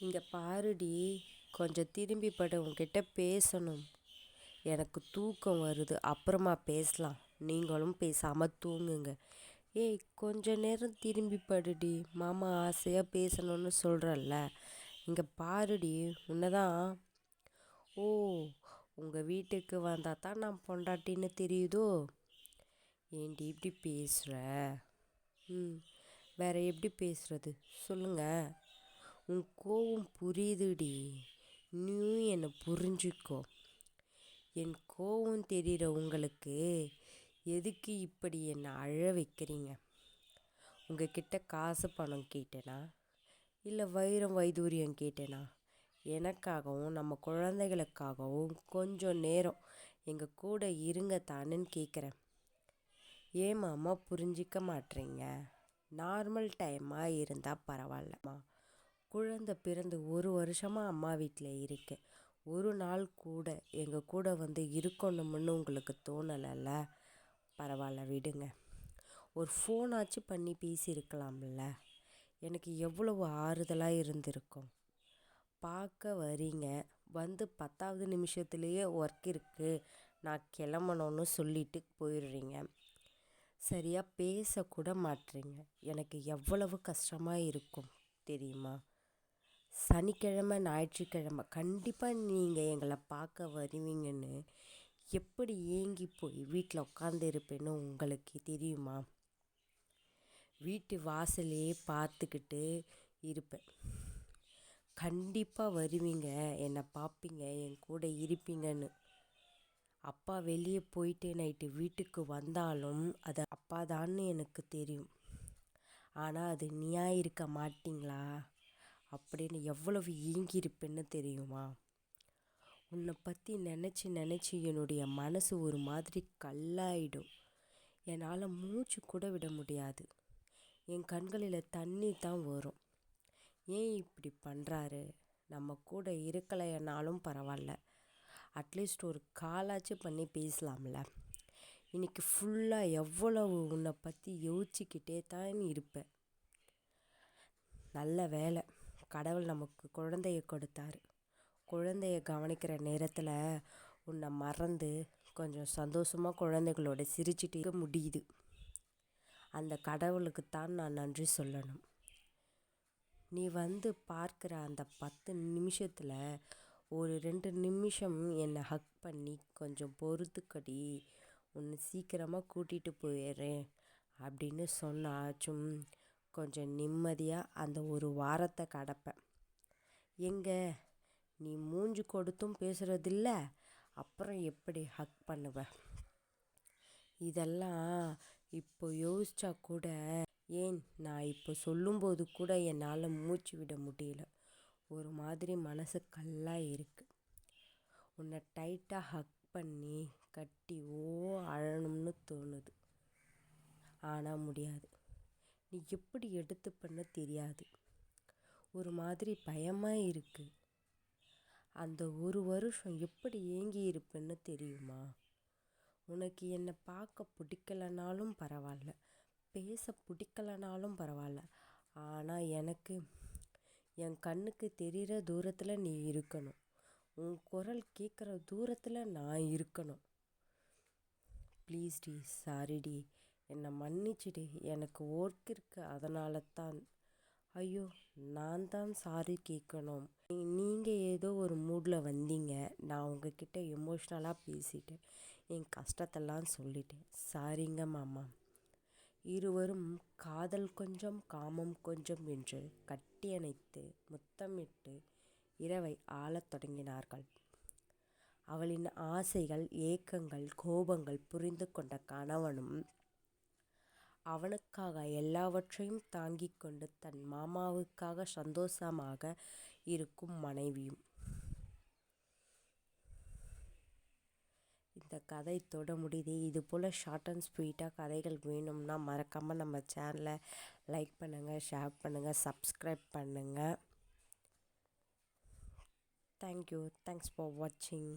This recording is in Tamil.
இங்கே பாருடி கொஞ்சம் திரும்பி படு உன்கிட்ட பேசணும். எனக்கு தூக்கம் வருது. அப்புறமா பேசலாம். நீங்களும் பேசாமல் தூங்குங்க. ஏய் கொஞ்ச நேரம் திரும்பி படுடி. மாமா ஆசையாக பேசணும்னு சொல்கிறல்ல இங்கே பாருடி உன்னதான். ஓ உங்கள் வீட்டுக்கு வந்தால் தான் நான் பொண்டாட்டின்னு தெரியுதோ? ஏண்டி இப்படி பேசுகிற ம் வேறு எப்படி பேசுகிறது சொல்லுங்கள் உன் கோவம் புரியுதுடி. நீயும் என்னை புரிஞ்சுக்கோ. என் கோவம் தெரிகிற உங்களுக்கு எதுக்கு இப்படி என்னை அழ வைக்கிறீங்க? உங்ககிட்ட காசு பணம் கேட்டேனா? இல்லை வைரம் வைதூரியம் கேட்டேனா? எனக்காகவும் நம்ம குழந்தைகளுக்காகவும் கொஞ்சம் நேரம் எங்கள் கூட இருங்க தானுன்னு கேட்குறேன் ஏன் மாமா புரிஞ்சிக்க மாட்டேறீங்க நார்மல் டைமாக இருந்தால் பரவாயில்லம்மா. குழந்த பிறந்து ஒரு வருஷமாக அம்மா வீட்டில் இருக்கேன் ஒரு நாள் கூட எங்கள் கூட வந்து இருக்கணும்னு உங்களுக்கு தோணலைல்ல? பரவாயில்ல விடுங்க. ஒரு ஃபோனாச்சும் பண்ணி பேசியிருக்கலாம்ல? எனக்கு எவ்வளவு ஆறுதலாக இருந்திருக்கும். பார்க்க வரீங்க. வந்து பத்தாவது நிமிஷத்துலேயே ஒர்க் இருக்குது நான் கிளம்பணும்னு சொல்லிட்டு போயிடுறீங்க. சரியாக பேசக்கூட மாட்டுறீங்க எனக்கு எவ்வளவு கஷ்டமாக இருக்கும் தெரியுமா? சனிக்கிழமை ஞாயிற்றுக்கிழமை கண்டிப்பாக நீங்கள் எங்களை பார்க்க வருவீங்கன்னு எப்படி ஏங்கி போய் வீட்டில் உட்காந்து இருப்பேன்னு உங்களுக்கு தெரியுமா? வீட்டு வாசலே பார்த்துக்கிட்டு இருப்பேன். கண்டிப்பாக வருவீங்க என்னை பார்ப்பீங்க என் கூட இருப்பீங்கன்னு. அப்பா வெளியே போயிட்டு நைட்டு வீட்டுக்கு வந்தாலும் அது அப்பா தான்னு எனக்கு தெரியும். ஆனால் அது நீயா இருக்க மாட்டிங்களா? அப்படின்னு எவ்வளவு ஏங்கியிருப்பேன்னு தெரியுமா? உன்னை பற்றி நினச்சி நினச்சி என்னுடைய மனசு ஒரு மாதிரி கல்லாயிடும். என்னால் மூச்சு கூட விட முடியாது. என் கண்களில் தண்ணி தான் வரும். ஏன் இப்படி பண்ணுறாரு நம்ம கூட இருக்கலைன்னாலும் பரவாயில்ல. அட்லீஸ்ட் ஒரு காலாச்சும் பண்ணி பேசலாம்ல. இன்றைக்கி ஃபுல்லாக எவ்வளவு உன்னை பற்றி யோசிச்சுக்கிட்டே தான் இருப்பேன். நல்ல வேலை. கடவுள் நமக்கு குழந்தைய கொடுத்தாரு. குழந்தைய கவனிக்கிற நேரத்தில் உன்னை மறந்து கொஞ்சம் சந்தோஷமாக குழந்தைகளோட சிரிச்சிட்டு இருக்க முடியுது. அந்த கடவுளுக்கு தான் நான் நன்றி சொல்லணும். நீ வந்து பார்க்குற அந்த பத்து நிமிஷத்தில் ஒரு ரெண்டு நிமிஷம் என்னை ஹக் பண்ணி கொஞ்சம் பொறுத்துக்கடி உன்னை சீக்கிரமாக கூட்டிகிட்டு போயிடுறேன் அப்படின்னு சொன்னாச்சும் கொஞ்சம் நிம்மதியாக அந்த ஒரு வாரத்தை கடப்பேன் எங்கே? நீ மூஞ்சி கொடுத்தும் பேசுகிறதில்ல அப்புறம் எப்படி ஹக் பண்ணுவ? இதெல்லாம் இப்போ யோசிச்சா கூட ஏன் நான் இப்போ சொல்லும்போது கூட என்னால் மூச்சு விட முடியல. ஒரு மாதிரி மனசு கல்லாக இருக்குது உன்னை டைட்டாக ஹக் பண்ணி கட்டி ஓ அழணும்னு தோணுது. ஆனால் முடியாது. நீ எப்படி எடுத்துப்பேன்னு தெரியாது. ஒரு மாதிரி பயமாக இருக்குது அந்த ஒரு வருஷம் எப்படி ஏங்கி இருப்பேன்னு தெரியுமா? உனக்கு என்னை பார்க்க பிடிக்கலனாலும் பரவாயில்ல. பேச பிடிக்கலனாலும் பரவாயில்ல. ஆனால் எனக்கு என் கண்ணுக்கு தெரிகிற தூரத்தில் நீ இருக்கணும். உன் குரல் கேட்குற தூரத்தில் நான் இருக்கணும். ப்ளீஸ் டி சாரி டி. என்னை மன்னிச்சிடு. எனக்கு ஒர்க் இருக்கு. அதனால தான் ஐயோ நான் தான் சாரி கேட்கணும் நீங்கள் ஏதோ ஒரு மூடில் வந்தீங்க. நான் உங்ககிட்ட எமோஷ்னலாக பேசிட்டேன் என் கஷ்டத்தெல்லாம் சொல்லிட்டேன். சாரிங்க மாமா. இருவரும் காதல் கொஞ்சம் காமம் கொஞ்சம் என்று கட்டியணைத்து முத்தமிட்டு இரவை ஆளத் தொடங்கினார்கள். அவளின் ஆசைகள் ஏக்கங்கள் கோபங்கள் புரிந்து கொண்ட கணவனும் அவனுக்காக எல்லாவற்றையும் தாங்கிக் கொண்டு தன் மாமாவுக்காக சந்தோஷமாக இருக்கும் மனைவியும். இந்த கதை தொட முடியுது. இது போல் ஷார்ட் அண்ட் ஸ்வீட்டாக கதைகள் வேணும்னா மறக்காமல் நம்ம சேனலை லைக் பண்ணுங்கள் ஷேர் பண்ணுங்கள் சப்ஸ்கிரைப் பண்ணுங்கள் தேங்க்யூ தேங்க்ஸ் ஃபார் வாட்சிங்